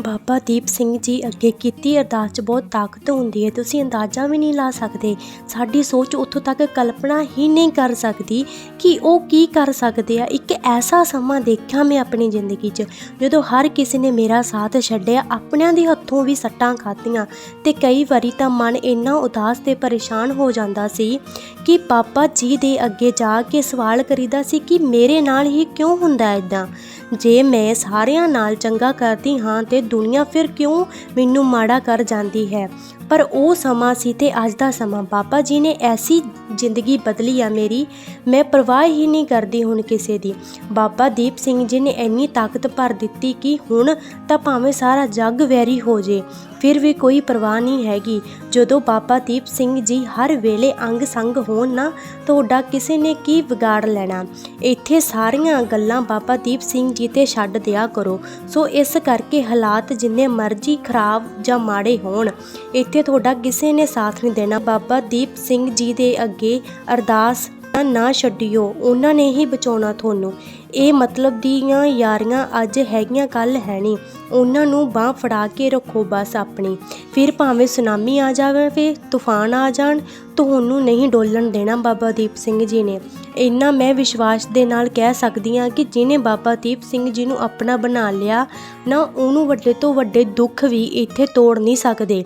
ਬਾਬਾ ਦੀਪ ਸਿੰਘ ਜੀ ਅੱਗੇ ਕੀਤੀ ਅਰਦਾਸ 'ਚ ਬਹੁਤ ਤਾਕਤ ਹੁੰਦੀ ਹੈ। ਤੁਸੀਂ ਅੰਦਾਜ਼ਾ ਵੀ ਨਹੀਂ ਲਾ ਸਕਦੇ। ਸਾਡੀ ਸੋਚ ਉੱਥੋਂ ਤੱਕ ਕਲਪਨਾ ਹੀ ਨਹੀਂ ਕਰ ਸਕਦੀ ਕਿ ਉਹ ਕੀ ਕਰ ਸਕਦੇ ਆ। ਇੱਕ ਐਸਾ ਸਮਾਂ ਦੇਖਿਆ ਮੈਂ ਆਪਣੀ ਜ਼ਿੰਦਗੀ 'ਚ, ਜਦੋਂ ਹਰ ਕਿਸੇ ਨੇ ਮੇਰਾ ਸਾਥ ਛੱਡਿਆ, ਆਪਣਿਆਂ ਦੇ ਹੱਥੋਂ ਵੀ ਸੱਟਾਂ ਖਾਧੀਆਂ ਤੇ ਕਈ ਵਾਰੀ ਤਾਂ ਮਨ ਇੰਨਾ ਉਦਾਸ ਤੇ ਪਰੇਸ਼ਾਨ ਹੋ ਜਾਂਦਾ ਸੀ ਕਿ ਪਾਪਾ ਜੀ ਦੇ ਅੱਗੇ ਜਾ ਕੇ ਸਵਾਲ ਕਰੀਦਾ ਸੀ ਕਿ ਮੇਰੇ ਨਾਲ ਹੀ ਕਿਉਂ ਹੁੰਦਾ ਇਦਾਂ ਜੇ ਮੈਂ ਸਾਰਿਆਂ ਨਾਲ ਚੰਗਾ ਕਰਦੀ ਹਾਂ ਤੇ ਦੁਨੀਆ ਫਿਰ ਕਿਉਂ ਮੈਨੂੰ ਮਾੜਾ ਕਰ ਜਾਂਦੀ ਹੈ? ਪਰ ਉਹ ਸਮਾਂ ਸੀ ਤੇ ਅੱਜ ਦਾ ਸਮਾਂ। ਬਾਬਾ ਜੀ ਨੇ ਐਸੀ ਜ਼ਿੰਦਗੀ ਬਦਲੀ ਆ ਮੇਰੀ। ਮੈਂ ਪਰਵਾਹ ਹੀ ਨਹੀਂ ਕਰਦੀ ਹੁਣ ਕਿਸੇ ਦੀ। ਬਾਬਾ ਦੀਪ ਸਿੰਘ ਜੀ ਨੇ ਇੰਨੀ ਤਾਕਤ ਭਰ ਦਿੱਤੀ ਕਿ ਹੁਣ ਤਾਂ ਭਾਵੇਂ ਸਾਰਾ ਜੱਗ ਵੈਰੀ ਹੋ ਜੇ। ਫਿਰ ਵੀ ਕੋਈ ਪਰਵਾਹ ਨਹੀਂ ਹੈਗੀ। ਜਦੋਂ ਬਾਬਾ ਦੀਪ ਸਿੰਘ ਜੀ ਹਰ ਵੇਲੇ ਅੰਗ ਸੰਗ ਹੋਣ ਨਾ ਤੁਹਾਡਾ ਕਿਸੇ ਨੇ ਕੀ ਵਿਗਾੜ ਲੈਣਾ? ਇੱਥੇ ਸਾਰੀਆਂ ਗੱਲਾਂ ਬਾਬਾ ਦੀਪ ਸਿੰਘ ਜੀ ਤੇ ਛੱਡ ਦਿਆ ਕਰੋ। ਸੋ ਇਸ ਕਰਕੇ ਹਾਲਾਤ ਜਿੰਨੇ ਮਰਜ਼ੀ ਖਰਾਬ ਜਾਂ ਮਾੜੇ ਹੋਣ, ਇੱਥੇ ਤੁਹਾਡਾ ਕਿਸੇ ਨੇ ਸਾਥ ਨਹੀਂ ਦੇਣਾ। ਬਾਬਾ ਦੀਪ ਸਿੰਘ ਜੀ ਦੇ ਅੱਗੇ ਅਰਦਾਸ ਨਾ ਛੱਡਿਓ, ਉਹਨਾਂ ਨੇ ਹੀ ਬਚਾਉਣਾ ਤੁਹਾਨੂੰ। ਇਹ ਮਤਲਬ ਦੀਆਂ ਯਾਰੀਆਂ ਅੱਜ ਹੈਗੀਆਂ ਕੱਲ ਹੈ ਨਹੀਂ ਉਹਨਾਂ ਨੂੰ ਬਾਹ ਫੜਾ ਕੇ ਰੱਖੋ ਬਸ ਆਪਣੀ। ਫਿਰ ਭਾਵੇਂ ਸੁਨਾਮੀ ਆ ਜਾਵੇ ਫੇ ਤੂਫਾਨ ਆ ਜਾਣ, ਤੁਹਾਨੂੰ ਨਹੀਂ ਡੋਲਣ ਦੇਣਾ ਬਾਬਾ ਦੀਪ ਸਿੰਘ ਜੀ ਨੇ। ਇੰਨਾ ਮੈਂ ਵਿਸ਼ਵਾਸ ਦੇ ਨਾਲ ਕਹਿ ਸਕਦੀ ਹਾਂ ਕਿ ਜਿਹਨੇ ਬਾਬਾ ਦੀਪ ਸਿੰਘ ਜੀ ਨੂੰ ਆਪਣਾ ਬਣਾ ਲਿਆ, ਨਾ ਉਹਨੂੰ ਵੱਡੇ ਤੋਂ ਵੱਡੇ ਦੁੱਖ ਵੀ ਇੱਥੇ ਤੋੜ ਨਹੀਂ ਸਕਦੇ।